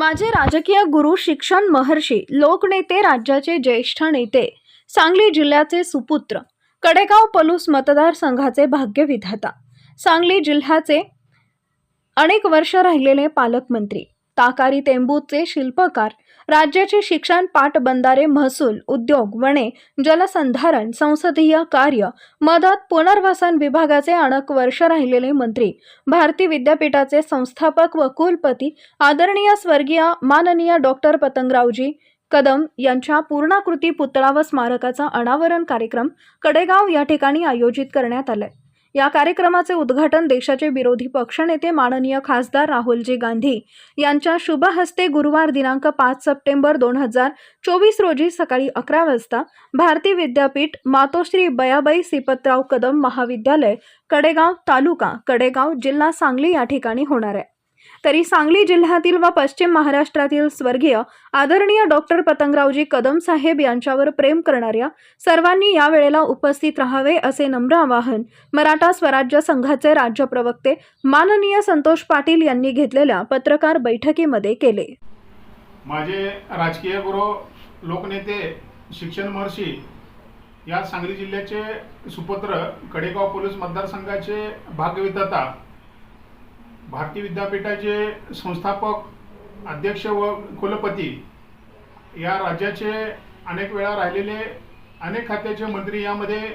माझे राजकीय गुरु शिक्षण महर्षी लोकनेते राज्याचे ज्येष्ठ नेते सांगली जिल्ह्याचे सुपुत्र कडेगाव पलूस मतदारसंघाचे भाग्यविधाता सांगली जिल्ह्याचे अनेक वर्ष राहिलेले पालकमंत्री ताकारी तेंबूचे शिल्पकार राज्याचे शिक्षण पाटबंधारे महसूल उद्योग वने जलसंधारण संसदीय कार्य मदत पुनर्वसन विभागाचे अनेक वर्ष राहिलेले मंत्री भारती विद्यापीठाचे संस्थापक व कुलपती आदरणीय स्वर्गीय माननीय डॉक्टर पतंगरावजी कदम यांच्या पूर्णाकृती पुतळा व स्मारकाचा अनावरण कार्यक्रम कडेगाव या ठिकाणी आयोजित करण्यात आलाय. या कार्यक्रमाचे उद्घाटन देशाचे विरोधी पक्षनेते माननीय खासदार राहुलजी गांधी यांच्या शुभ हस्ते गुरुवार दिनांक पाच सप्टेंबर दोन हजार चोवीस रोजी सकाळी अकरा वाजता भारती विद्यापीठ मातोश्री बयाबाई सिपतराव कदम महाविद्यालय कडेगाव तालुका कडेगाव जिल्हा सांगली या ठिकाणी होणार आहे. तरी सांगली जिल्ह्यातील व पश्चिम महाराष्ट्रातील स्वर्गीय आदरणीय डॉक्टर पतंगरावजी कदम साहेब यांच्यावर प्रेम करणाऱ्या सर्वांनी या वेळेला उपस्थित राहावे असे नम्र आवाहन मराठा स्वराज्य संघाचे राज्य प्रवक्ते माननीय संतोष पाटील यांनी घेतलेल्या पत्रकार बैठकीमध्ये केले. माझे राजकीय गुरु लोकनेते शिक्षण महर्षी या सांगली जिल्ह्याचे सुपुत्र कडेगाव पोलीस मतदारसंघाचे भाग्यविधाता भारती विद्यापीठाचे संस्थापक अध्यक्ष व कुलपती या राज्याचे अनेक वेळा राहिलेले अनेक खात्याचे मंत्री यामध्ये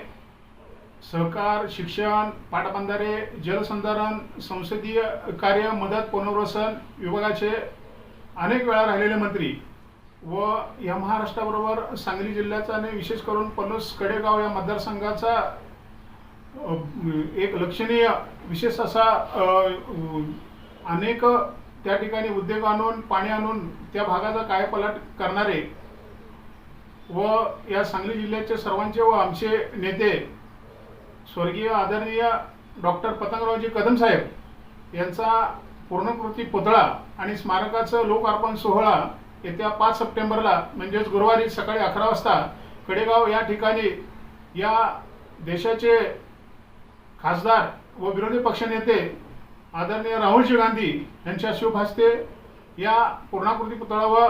सहकार शिक्षण पाटबंधारे जलसंधारण संसदीय कार्य मदत पुनर्वसन विभागाचे अनेक वेळा राहिलेले मंत्री व या महाराष्ट्राबरोबर सांगली जिल्ह्याचा आणि विशेष करून पलूस कडेगाव या मतदारसंघाचा एक लक्षणीय विशेष असा अनेक त्या ठिकाणी उद्योग आणून पाणी आणून त्या भागाचा कायपलट करणारे व या सांगली जिल्ह्याचे सर्वांचे व आमचे नेते स्वर्गीय आदरणीय डॉक्टर पतंगरावजी कदम साहेब यांचा पूर्णकृती पुतळा आणि स्मारकाचं लोकार्पण सोहळा येत्या पाच सप्टेंबरला म्हणजेच गुरुवारी सकाळी अकरा वाजता कडेगाव या ठिकाणी या देशाचे खासदार व विरोधी पक्षनेते आदरणीय राहुलजी गांधी यांच्या शुभ हस्ते या पूर्णाकृती पुतळा व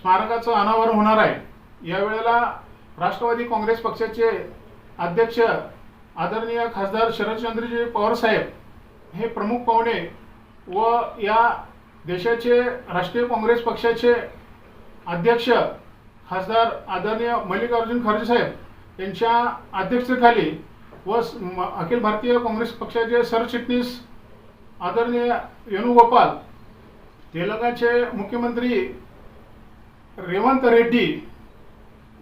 स्मारकाचं अनावरण होणार आहे. यावेळेला राष्ट्रवादी काँग्रेस पक्षाचे अध्यक्ष आदरणीय खासदार शरदचंद्रजी पवार साहेब हे प्रमुख पाहुणे व या देशाचे राष्ट्रीय काँग्रेस पक्षाचे अध्यक्ष खासदार आदरणीय मल्लिकार्जुन खरगे साहेब यांच्या अध्यक्षतेखाली व अखिल भारतीय काँग्रेस पक्षाचे सरचिटणीस आदरणीय वेणुगोपाल तेलंगणाचे मुख्यमंत्री रेवंत रेड्डी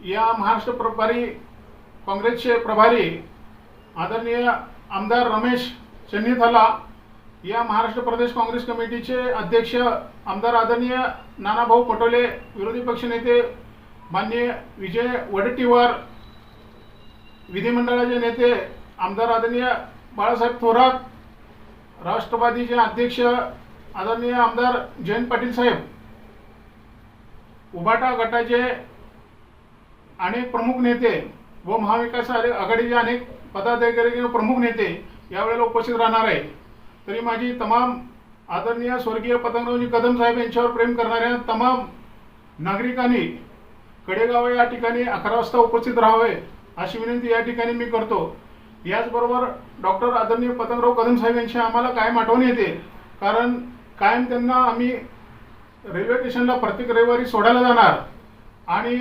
या महाराष्ट्र प्रभारी काँग्रेसचे प्रभारी आदरणीय आमदार रमेश चन्नीथाला या महाराष्ट्र प्रदेश काँग्रेस कमिटीचे अध्यक्ष आमदार आदरणीय नानाभाऊ पटोले विरोधी पक्षनेते माननीय विजय वडेट्टीवार विधिमंडळाचे नेते आमदार आदरणीय बाळासाहेब थोरात राष्ट्रवादीचे अध्यक्ष आदरणीय आमदार जयंत पाटील साहेब उभाटा गटाचे अनेक प्रमुख नेते व महाविकास आघाडीचे अनेक पदाधिकारी प्रमुख नेते यावेळेला उपस्थित राहणार आहे तरी माझी तमाम आदरणीय स्वर्गीय पतंगरावजी कदम साहेब यांच्यावर प्रेम करणाऱ्या तमाम नागरिकांनी कडेगाव या ठिकाणी अकरा वाजता उपस्थित राहावे. अशी विनंती या ठिकाणी मी करतो. याचबरोबर डॉक्टर आदरणीय पतंगराव कदम साहेब यांची आम्हाला कायम आठवण येते. कारण कायम त्यांना आम्ही रेल्वे स्टेशनला प्रत्येक रविवारी सोडायला जाणार आणि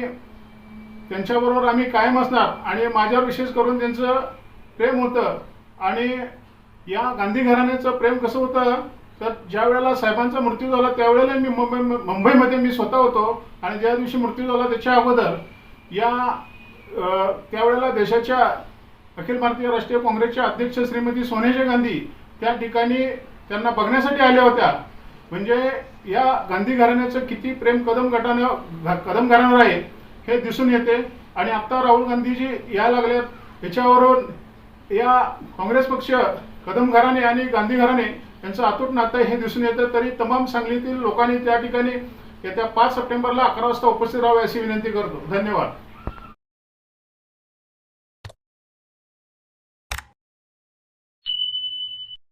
त्यांच्याबरोबर आम्ही कायम असणार आणि माझ्यावर विशेष करून त्यांचं प्रेम होतं आणि या गांधी घराण्याचं प्रेम कसं होतं तर ज्या वेळेला साहेबांचा मृत्यू झाला त्यावेळेला मी मुंबई मुंबईमध्ये मी स्वतः होतो आणि ज्या दिवशी मृत्यू झाला त्याच्या अगोदर या त्यावेळेला देशाच्या अखिल भारतीय राष्ट्रीय काँग्रेसच्या अध्यक्ष श्रीमती सोनिया गांधी त्या ठिकाणी त्यांना बघण्यासाठी आल्या होत्या. म्हणजे या गांधी घराण्याचं किती प्रेम कदम गटानं कदम घराण्यावर आहे हे दिसून येते. आणि आता राहुल गांधीजी यायला लागल्यात. याच्यावरून या काँग्रेस पक्ष कदम घराणे आणि गांधी घराणे यांचं अतूट नातं हे दिसून येतं. तरी तमाम सांगलीतील लोकांनी त्या ठिकाणी येत्या पाच सप्टेंबरला अकरा वाजता उपस्थित राहावे अशी विनंती करतो. धन्यवाद.